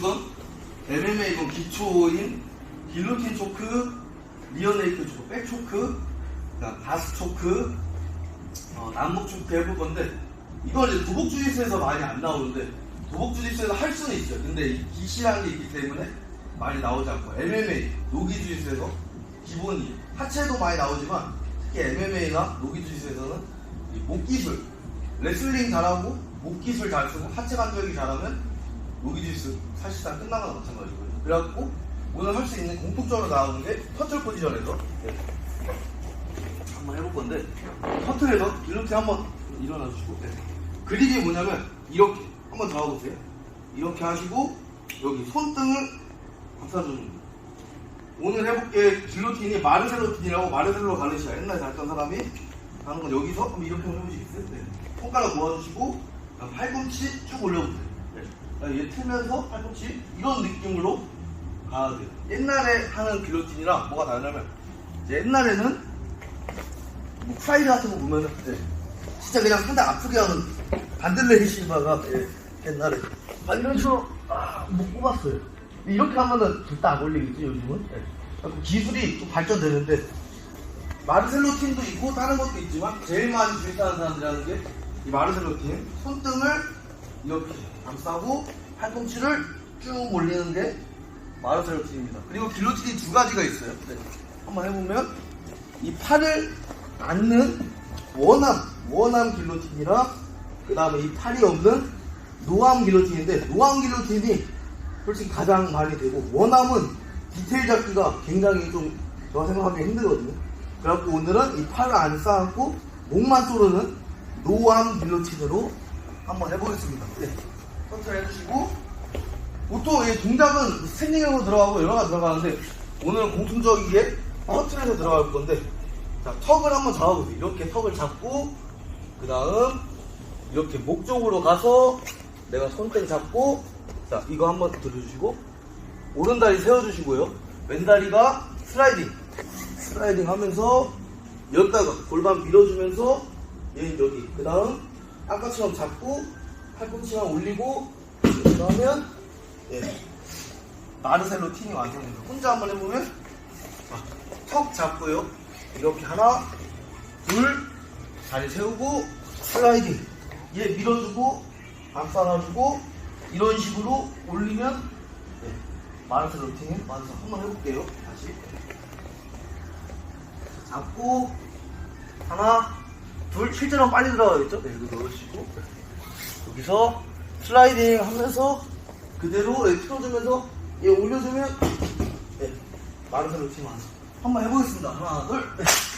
쓰던 MMA 건 기초인 길로틴 초크, 리어네이크 초크, 백 초크, 바스 초크, 어, 남북 초크 해볼 건데 이걸 이제 도복 주짓수에서 많이 안 나오는데 도복 주짓수에서 할 수는 있어요. 근데 이 기시라는 게 있기 때문에 많이 나오지 않고 MMA 노기 주짓수에서 기본이 하체도 많이 나오지만 특히 MMA나 노기 주짓수에서는 이목 기술 레슬링 잘하고 목 기술 잘 쓰고 하체 관절기 잘하면 주짓수 사실상 끝나거나 마찬가지고요. 그래갖고 오늘 할 수 있는 공통적으로 나오는 게 터틀 포지션에서 네. 한번 해볼 건데 터틀에서 이렇게 한번 일어나 주시고 네. 그림이 뭐냐면 이렇게 한번 더 해보세요 이렇게 하시고 여기 손등을 감싸주는 오늘 해볼 게 길로틴이 마르셀로틴이라고 마르셀로 가르시아 옛날에 잘했던 사람이 하는 건 여기서 한번 이렇게 해보시겠어요? 네. 손가락 모아주시고 팔꿈치 쭉 올려보세요 얘 틀면서 팔꿈치? 이런 느낌으로 가야 돼요 옛날에 하는 길로틴이랑 뭐가 다르냐면 옛날에는 뭐 프라이드 같은 거 보면은 네. 진짜 그냥 상당 아프게 하는 반들레이 실바가 예, 옛날에. 아 이런 식으로 아, 못 뽑았어요. 이렇게 하면은 절대 안 걸리겠지 요즘은? 예. 기술이 좀 발전되는데 마르셀로 팀도 있고 다른 것도 있지만 제일 많이 주입하는 사람들이 하는 게 이 마르셀로 팀 손등을 이렇게 감싸고 팔꿈치를 쭉 올리는 게 마르셀로 팀입니다 그리고 길로틴이 두 가지가 있어요 네. 한번 해보면 이 팔을 앉는 원암, 원암 길로틴이랑 그 다음에 이 팔이 없는 노암 길로틴인데 노암 길로틴이 솔직히 가장 많이 되고 원암은 디테일 잡기가 굉장히 좀 제가 생각하기 힘들거든요. 그래갖고 오늘은 이 팔을 안 쌓았고 목만 조르는 노암 길로틴으로 한번 해보겠습니다. 네. 컨트롤 해주시고 보통 이 동작은 스탠딩으로 들어가고 여러 가지 들어가는데 오늘은 공통적이게 컨트롤에서 들어갈 건데 자, 턱을 한번 잡아보세요. 이렇게 턱을 잡고, 그 다음, 이렇게 목 쪽으로 가서, 내가 손등 잡고, 자, 이거 한번 들어주시고, 오른다리 세워주시고요. 왼다리가 슬라이딩. 슬라이딩 하면서, 여기다가 골반 밀어주면서, 얘는 여기. 그 다음, 아까처럼 잡고, 팔꿈치만 올리고, 하면, 예. 마르셀로 팀이 완성됩니다. 혼자 한번 해보면, 자, 턱 잡고요. 이렇게 하나, 둘, 다리 세우고, 슬라이딩. 얘 밀어주고, 감싸놔주고, 이런 식으로 올리면, 네, 마르트 루틴 완성 한번 해볼게요. 다시. 잡고, 하나, 둘, 실제로 빨리 들어가겠죠? 네, 이거 넣으시고, 여기서 슬라이딩 하면서, 그대로 네, 틀어주면서, 얘 올려주면, 네, 마르트 루틴 완성. 한번 해보겠습니다. 하나, 둘, 넷.